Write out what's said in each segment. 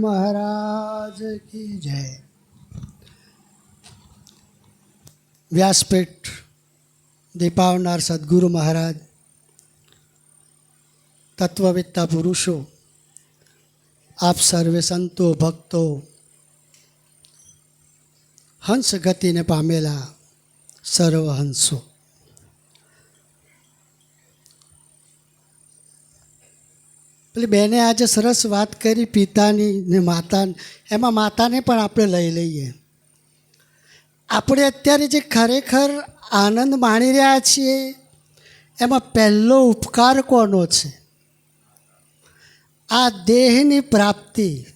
મહારાજ કી જય. વ્યાસપીઠ દીપાવનાર સદગુરુ મહારાજ, તત્વવેત્તા પુરુષો, આપ સર્વે સંતો ભક્તો, હંસ ગતિને પામેલા સર્વ હંસો પેલી બેને આજે સરસ વાત કરી પિતાની ને માતા એમાં માતાને પણ આપણે લઈ લઈએ. આપણે અત્યારે જે ખરેખર આનંદ માણી રહ્યા છીએ, એમાં પહેલો ઉપકાર કોનો છે? આ દેહની પ્રાપ્તિ.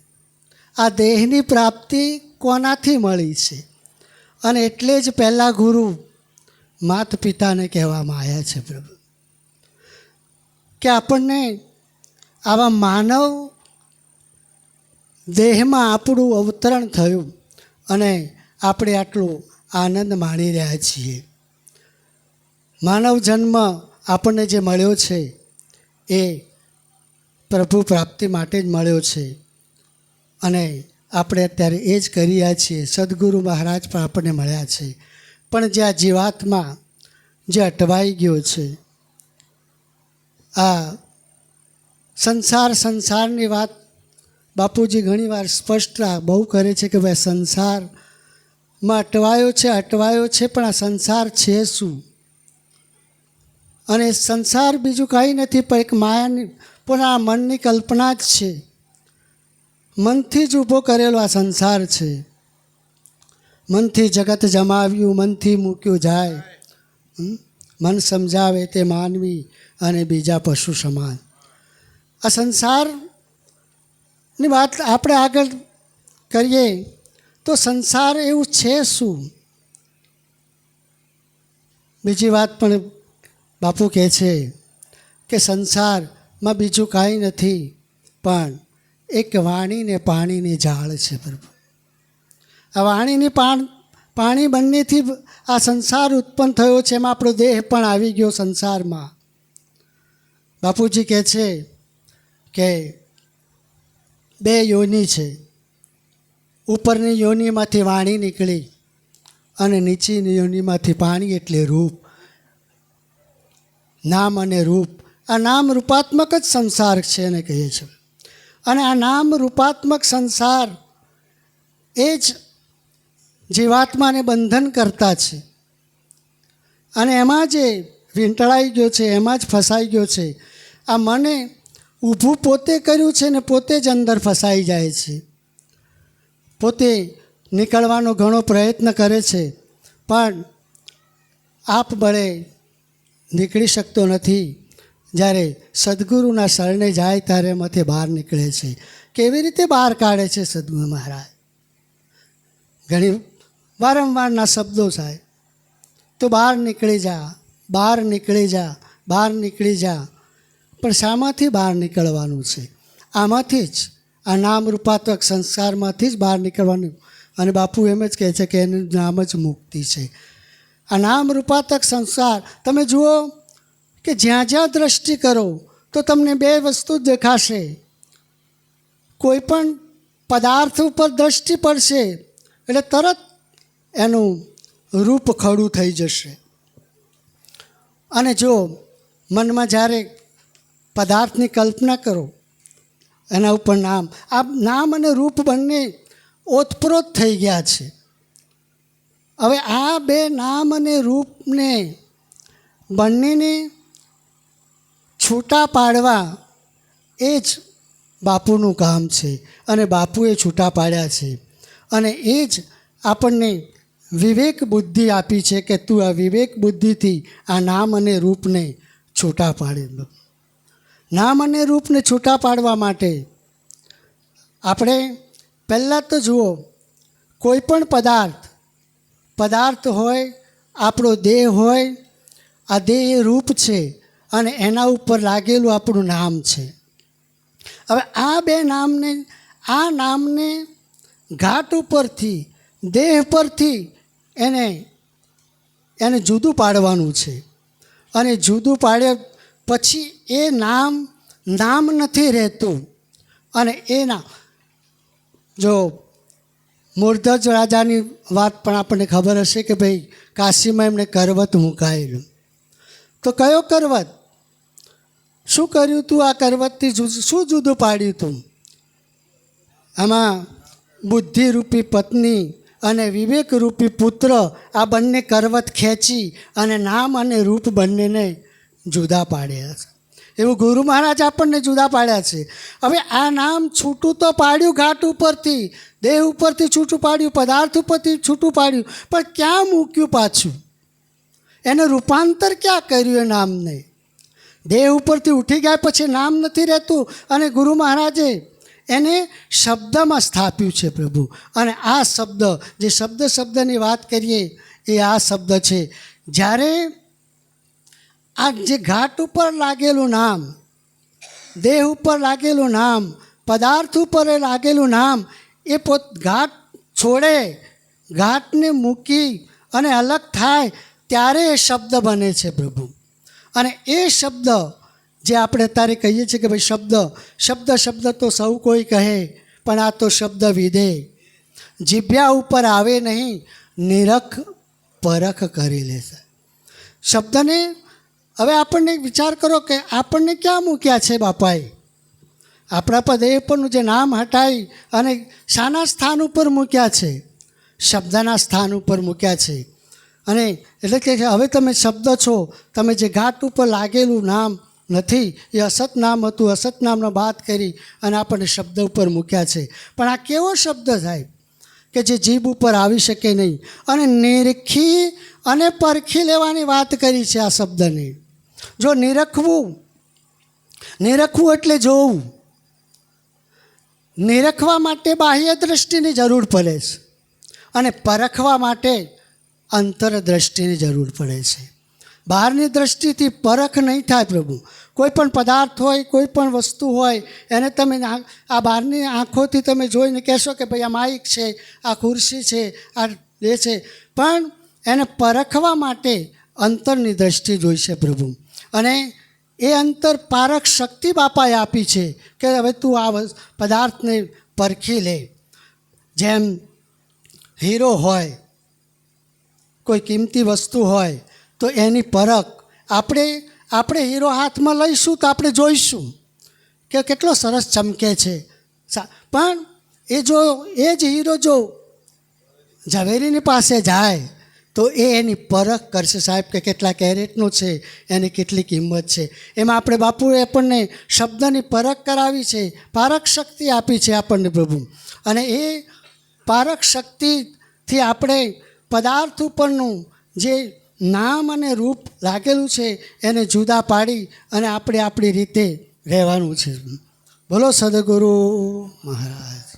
આ દેહની પ્રાપ્તિ કોનાથી મળી છે? અને એટલે જ પહેલાં ગુરુ માત પિતાને કહેવામાં આવ્યા છે પ્રભુ. કે આપણને આવા માનવ દેહમાં આપણું અવતરણ થયું અને આપણે આટલું આનંદ માણી રહ્યા છીએ. માનવ જન્મ આપણને જે મળ્યો છે એ પ્રભુ પ્રાપ્તિ માટે જ મળ્યો છે અને આપણે અત્યારે એ જ કરી રહ્યા છીએ. સદગુરુ મહારાજ પણ આપણને મળ્યા છે. પણ જે આ જીવાત્મા જે અટવાઈ ગયો છે, આ સંસાર સંસારની વાત બાપુજી ઘણીવાર સ્પષ્ટતા બહુ કરે છે કે ભાઈ સંસારમાં અટવાયો છે અટવાયો છે, પણ આ સંસાર છે શું? અને સંસાર બીજું કાંઈ નથી, પણ એક માયાની, પણ આ મનની કલ્પના જ છે. મનથી જ ઊભો કરેલો આ સંસાર છે. મનથી જગત જમાવ્યું, મનથી મૂક્યું જાય. મન સમજાવે તે માનવી અને બીજા પશુ સમાન. આ સંસારની વાત આપણે આગળ કરીએ તો સંસાર એવું છે શું? બીજી વાત પણ બાપુ કહે છે કે સંસારમાં બીજું કાંઈ નથી, પણ એક વાણીને પાણીની ઝાડ છે પ્રભુ. આ વાણીની પાણ, પાણી બંનેથી આ સંસાર ઉત્પન્ન થયો છે, એમાં આપણો દેહ પણ આવી ગયો સંસારમાં. બાપુજી કહે છે કે બે યોની છે. ઉપરની યોનિમાંથી વાણી નીકળી અને નીચેની યોનિમાંથી પાણી એટલે રૂપ. નામ અને રૂપ. આ નામ રૂપાત્મક જ સંસાર છે એને કહીએ છીએ અને આ નામ રૂપાત્મક સંસાર એ જ જીવાત્માને બંધન કરતા છે. અને એમાં જે વીંટળાઈ ગયો છે, એમાં જ ફસાઈ ગયો છે. આ મને ઊભું પોતે કર્યું છે ને પોતે જ અંદર ફસાઈ જાય છે. પોતે નીકળવાનો ઘણો પ્રયત્ન કરે છે, પણ આપ બળે નીકળી શકતો નથી. જ્યારે સદગુરુના શરણે જાય ત્યારે એમાંથી બહાર નીકળે છે. કેવી રીતે બહાર કાઢે છે સદગુરુ મહારાજ? ઘણી વારંવારના શબ્દો થાય. તો બહાર નીકળી જા, બહાર નીકળી જા, બહાર નીકળી જા. પણ શામાંથી બહાર નીકળવાનું છે? આમાંથી જ, આ નામ રૂપાત્મક સંસ્કારમાંથી જ બહાર નીકળવાનું. અને બાપુ એમ જ કહે છે કે એનું નામ જ મુક્તિ છે. આ નામ રૂપાત્મક સંસ્કાર તમે જુઓ કે જ્યાં જ્યાં દ્રષ્ટિ કરો, તો તમને બે વસ્તુ દેખાશે. કોઈ પણ પદાર્થ ઉપર દ્રષ્ટિ પડશે, એટલે તરત એનું રૂપ ખડું થઈ જશે. અને જો મનમાં જ્યારે પદાર્થની કલ્પના કરો. એના ઉપર નામ. આ નામ અને રૂપ બંને ઓતપ્રોત થઈ ગયા છે. હવે આ બે નામ અને રૂપને બંનેને છૂટા પાડવા એ જ બાપુનું કામ છે અને બાપુએ છૂટા પાડ્યા છે. અને એ જ આપણને વિવેક બુદ્ધિ આપી છે કે તું આ વિવેક બુદ્ધિથી આ નામ અને રૂપને છૂટા પાડી. દો નામ અને રૂપને છૂટા પાડવા માટે. આપણે પહેલાં તો જુઓ, કોઈ પણ પદાર્થ પદાર્થ હોય, આપણો દેહ હોય, આ દેહ રૂપ છે અને એના ઉપર લાગેલું આપણું નામ છે. હવે આ બે નામને, આ નામને ઘાટ ઉપરથી, દેહ પરથી એને એને જુદું પાડવાનું છે. અને જુદું પાડ્યા પછી એ નામ નામ નથી રહેતું. અને એના, જો મૂર્ધજ રાજાની વાત પણ આપણને ખબર હશે કે ભાઈ કાશીમાં એમણે કરવત મુકાયેલું. તો કયો કરવત? શું કર્યું તું આ કરવતથી શું જુદું પાડ્યું તું? આમાં બુદ્ધિરૂપી પત્ની અને વિવેકરૂપી પુત્ર આ બંને કરવત ખેંચી અને નામ અને રૂપ બંનેને જુદા પાડ્યા છે. એવું ગુરુ મહારાજ આપણને જુદા પાડ્યા છે. હવે આ નામ છૂટું તો પાડ્યું ઘાટ ઉપરથી, દેહ ઉપરથી છૂટું પાડ્યું, પદાર્થ ઉપરથી છૂટું પાડ્યું, પણ ક્યાં મૂક્યું પાછું? એને રૂપાંતર ક્યાં કર્યું એ નામને દેહ ઉપરથી ઉઠી ગયા પછી નામ નથી રહેતું અને ગુરુ મહારાજે એને શબ્દમાં સ્થાપ્યું છે પ્રભુ. અને આ શબ્દ, જે શબ્દ શબ્દની વાત કરીએ, એ આ શબ્દ છે. જ્યારે આ જે ઘાટ ઉપર લાગેલું નામ, દેહ ઉપર લાગેલું નામ, પદાર્થ ઉપર લાગેલું નામ, એ પોત ઘાટ છોડે, ઘાટને મૂકી અને અલગ થાય, ત્યારે એ શબ્દ બને છે પ્રભુ. અને એ શબ્દ જે આપણે અત્યારે કહીએ છીએ કે ભાઈ શબ્દ શબ્દ શબ્દ તો સૌ કોઈ કહે, પણ આ તો શબ્દ વિધે. જીભ્યા ઉપર આવે નહીં, નિરખ પરખ કરી લેશે. શબ્દને હવે આપણને વિચાર કરો કે આપણને ક્યાં મૂક્યા છે બાપાએ? આપણા પદ એ પરનું જે નામ હટાવી અને શાના સ્થાન ઉપર મૂક્યા છે. શબ્દના સ્થાન ઉપર મૂક્યા છે. અને એટલે કે હવે તમે શબ્દ છો, તમે જે ઘાટ ઉપર લાગેલું નામ નથી, એ અસત નામ હતું, અસત નામનો વાત કરી અને આપણને શબ્દ ઉપર મૂક્યા છે. પણ આ કેવો શબ્દ થાય કે જે જીભ ઉપર આવી શકે નહીં? અને નિરખી અને પરખી લેવાની વાત કરી છે આ શબ્દની. જો નિરખવું નિરખવું એટલે જોવું. નિરખવા માટે બાહ્ય દૃષ્ટિની જરૂર પડે છે અને પરખવા માટે અંતરદ્રષ્ટિની જરૂર પડે છે. બહારની દ્રષ્ટિથી પરખ નહીં થાય પ્રભુ. કોઈ પણ પદાર્થ હોય, કોઈ પણ વસ્તુ હોય, એને તમે આ બહારની આંખોથી તમે જોઈને કહેશો કે ભાઈ આ માઇક છે, આ ખુરશી છે, આ એ છે. પણ એને પરખવા માટે અંતરની દ્રષ્ટિ જોઈશે પ્રભુ. અને એ અંતર પારક શક્તિ બાપાએ આપી છે કે હવે તું આ પદાર્થને પરખી લે. જેમ હીરો હોય, કોઈ કિંમતી વસ્તુ હોય, તો એની પરખ આપણે આપણે હીરો હાથમાં લઈશું તો આપણે જોઈશું કે કેટલો સરસ ચમકે છે. પણ એ જો, એ જ હીરો જો ઝવેરીની પાસે જાય તો એ એની પરખ કરશે. સાહેબ, કે કેટલા કેરેટનું છે, એની કેટલી કિંમત છે. એમાં આપણે બાપુએ આપણને શબ્દની પરખ કરાવી છે પારક શક્તિ આપી છે આપણને પ્રભુ. અને એ પારક શક્તિથી આપણે પદાર્થ ઉપરનું જે નામ અને રૂપ લાગેલું છે, એને જુદા પાડી અને આપણે આપણી રીતે રહેવાનું છે. બોલો, સદગુરુ મહારાજ.